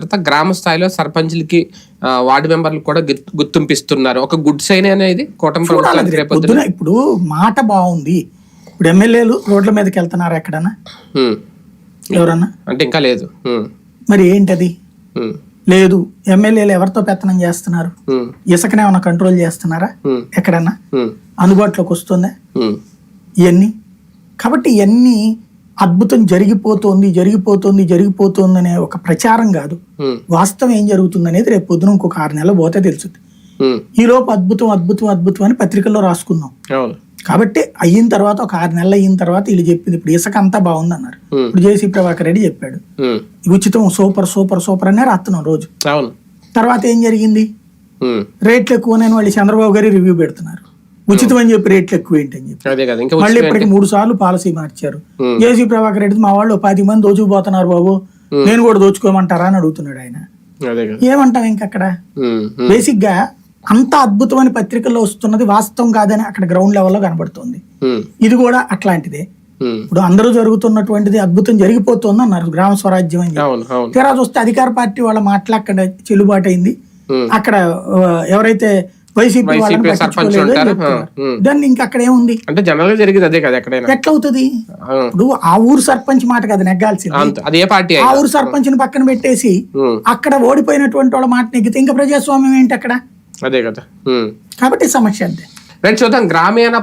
తర్వాత గ్రామ స్థాయిలో సర్పంచ్లకి వార్డు మెంబర్లు కూడా గుర్తు- గుర్తింపిస్తున్నారు ఒక గుడ్ సైన్ అనేది కూటమి ఇప్పుడు మాట బాగుంది ఇప్పుడు ఎమ్మెల్యేలు రోడ్ల మీదకి వెళ్తున్నారు ఎక్కడన్నా. ఎవరన్నా అంటే ఇంకా లేదు. మరి ఏంటది. లేదు ఎమ్మెల్యేలు ఎవరితో పెత్తనం చేస్తున్నారు. ఇసుకనే ఏమైనా కంట్రోల్ చేస్తున్నారా. ఎక్కడన్నా. అందుబాటులోకి వస్తుందా. ఇవన్నీ కాబట్టి ఇవన్నీ అద్భుతం జరిగిపోతోంది జరిగిపోతోంది జరిగిపోతోంది అనే ఒక ప్రచారం కాదు. వాస్తవం ఏం జరుగుతుంది అనేది రేపు పొద్దున ఇంకొక ఆరు నెలలు పోతే తెలుస్తుంది. ఈ లోపు అద్భుతం అద్భుతం అద్భుతం అని పత్రికల్లో రాసుకుందాం అవును కాబట్టి అయిన తర్వాత ఒక ఆరు నెలలు అయిన తర్వాత వీళ్ళు చెప్పింది ఇప్పుడు ఇసుక అంతా బాగుంది అన్నారు. ఇప్పుడు జేసీ ప్రభాకర్ రెడ్డి చెప్పాడు. ఉచితం సూపర్ సూపర్ సూపర్ అనే రాస్తున్నాం రోజు తర్వాత ఏం జరిగింది. రేట్లు ఎక్కువనని వాళ్ళు చంద్రబాబు గారి రివ్యూ పెడుతున్నారు ఉచితం అని చెప్పి రేట్లు ఎక్కువ ఏంటని చెప్పి మళ్ళీ ఇప్పటికి మూడు సార్లు పాలసీ మార్చారు. జేసీ ప్రభాకర్ రెడ్డి మా వాళ్ళు పది మంది దోచుకుపోతున్నారు బాబు. నేను కూడా దోచుకోమంటారా అని అడుగుతున్నాడు ఆయన. ఏమంటాం ఇంకక్కడ. బేసిక్గా అంత అద్భుతమైన పత్రికల్లో వస్తున్నది వాస్తవం కాదని అక్కడ గ్రౌండ్ లెవెల్లో కనబడుతుంది. ఇది కూడా అట్లాంటిదే. ఇప్పుడు అందరూ జరుగుతున్నటువంటిది అద్భుతం జరిగిపోతుంది అన్నారు గ్రామ స్వరాజ్యం అని తీరా చూస్తే అధికార పార్టీ వాళ్ళ మాటలు అక్కడ చెల్లుబాటు అయింది. అక్కడ ఎవరైతే వైసీపీ సర్పంచ్. దాన్ని ఇంకా అక్కడ ఏముంది? అంటే జనరల్ జరిగింది అదే కదా ఎక్కడైనా. ఎట్లవుతుంది? అవును. ఇప్పుడు ఆ ఊరు సర్పంచ్ మాట కదా నెగ్గాల్సింది. అది పార్టీ ఆ ఊరు సర్పంచ్ని పక్కన పెట్టేసి. అక్కడ ఓడిపోయినటువంటి వాళ్ళ మాట నెగ్గితే ఇంకా ప్రజాస్వామ్యం ఏంటి అక్కడ? అదే కదా. కాబట్టి సమస్య అంతే. రైట్ చూద్దాం. గ్రామీణ